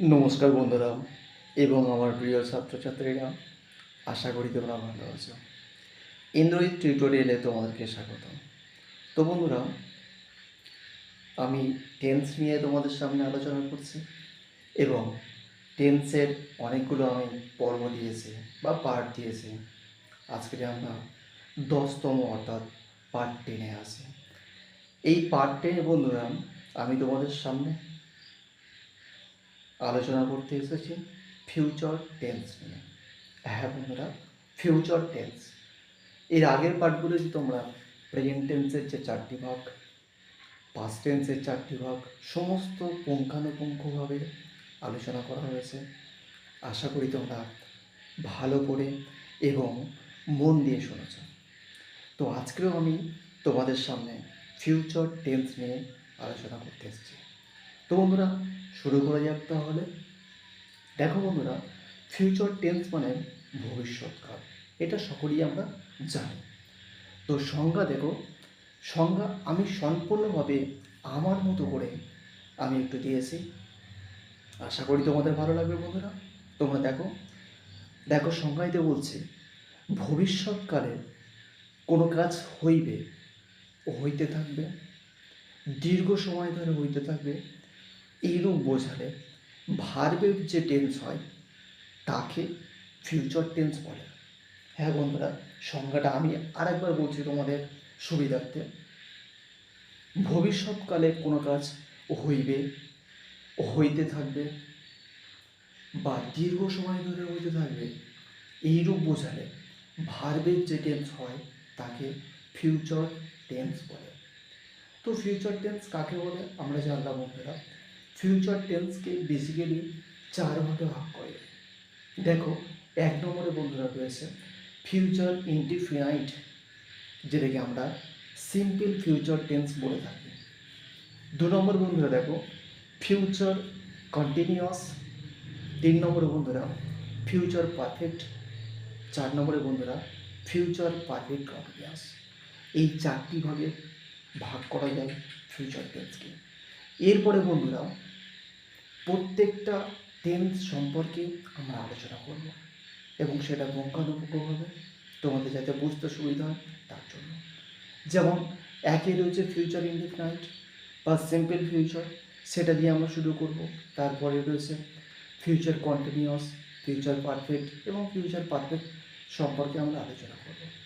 নমস্কার বন্ধুরা এবং আমার প্রিয় ছাত্রছাত্রীরা, আশা করি তোমরা ভালো আছো। ইন্দ্রজিৎ টিউটোরিয়ালে তোমাদেরকে স্বাগত তো বন্ধুরা, আমি টেন্স নিয়ে তোমাদের সামনে আলোচনা করছি এবং টেন্সের অনেকগুলো আমি পর্ব দিয়েছি বা পার্ট দিয়েছি। আজকে আমরা দশতম অর্থাৎ পার্ট টেনে আসি এই পার্ট টেনে বন্ধুরা, আমি তোমাদের সামনে আলোচনা করতে এসেছি ফিউচার টেন্স নিয়ে। হ্যাঁ বন্ধুরা ফিউচার টেন্স এর আগের পার্টগুলো যে তোমরা প্রেজেন্ট টেন্সের যে চারটি ভাগ পাস্ট টেন্সের চারটি ভাগ, সমস্ত পুঙ্খানুপুঙ্খভাবে আলোচনা করা হয়েছে, আশা করি তোমরা ভালো করে এবং মন দিয়ে শুনেছ। তো আজকেও আমি তোমাদের সামনে ফিউচার টেন্স নিয়ে আলোচনা করতে এসেছি। তো বন্ধুরা শুরু করা যাক তাহলে। দেখো বন্ধুরা ফিউচার টেন্স মানে ভবিষ্যৎকাল এটা সকলেই আমরা জানি। তো সংজ্ঞা দেখো, সংজ্ঞা আমি সম্পূর্ণভাবে আমার মতো করে আমি একটু দিয়েছি। আশা করি তোমাদের ভালো লাগবে বন্ধুরা। তোমরা দেখো দেখো সংজ্ঞাইতে বলছে ভবিষ্যৎকালে কোনো কাজ হইবে, হইতে থাকবে। দীর্ঘ সময় ধরে হইতে থাকবে। এইরূপ বোঝালে ভার্বের যে টেন্স হয়, তাকে ফিউচার টেন্স বলে। হ্যাঁ বন্ধুরা, সংজ্ঞাটা আমি আরেকবার বলছি তোমাদের সুবিধার্থে। ভবিষ্যৎকালে কোনো কাজ হইবে, হইতে থাকবে বা দীর্ঘ সময় ধরে হইতে থাকবে, এইরূপ বোঝালে ভার্বের যে টেন্স হয়, তাকে ফিউচার টেন্স বলে। তো ফিউচার টেন্স কাকে বলে? আমরা জানলাম বন্ধুরা ফিউচার টেন্সকে বেসিক্যালি চার ভাগে ভাগ করে। দেখো, এক নম্বরে বন্ধুরা রয়েছে ফিউচার ইনডিফিনাইট যেটাকে আমরা সিম্পল ফিউচার টেন্স বলে থাকি। দু নম্বর বন্ধুরা দেখো ফিউচার কন্টিনিউয়াস তিন নম্বরে বন্ধুরা ফিউচার পারফেক্ট চার নম্বরে বন্ধুরা ফিউচার পারফেক্ট কন্টিনিউয়াস এই চারটি ভাগে ভাগ করা যায় ফিউচার টেন্সকে এরপরে বন্ধুরা, প্রত্যেকটা টেন্স সম্পর্কে আমরা আলোচনা করব এবং সেটা পুঙ্খানুপুঙ্খভাবে তোমাদের যাতে বুঝতে সুবিধা হয় তার জন্য। যেমন, একে রয়েছে ফিউচার ইনডিফিনাইট বা সিম্পল ফিউচার সেটা দিয়ে আমরা শুরু করব। তারপরে রয়েছে ফিউচার কন্টিনিউয়াস ফিউচার পারফেক্ট এবং ফিউচার পারফেক্ট সম্পর্কে আমরা আলোচনা করব।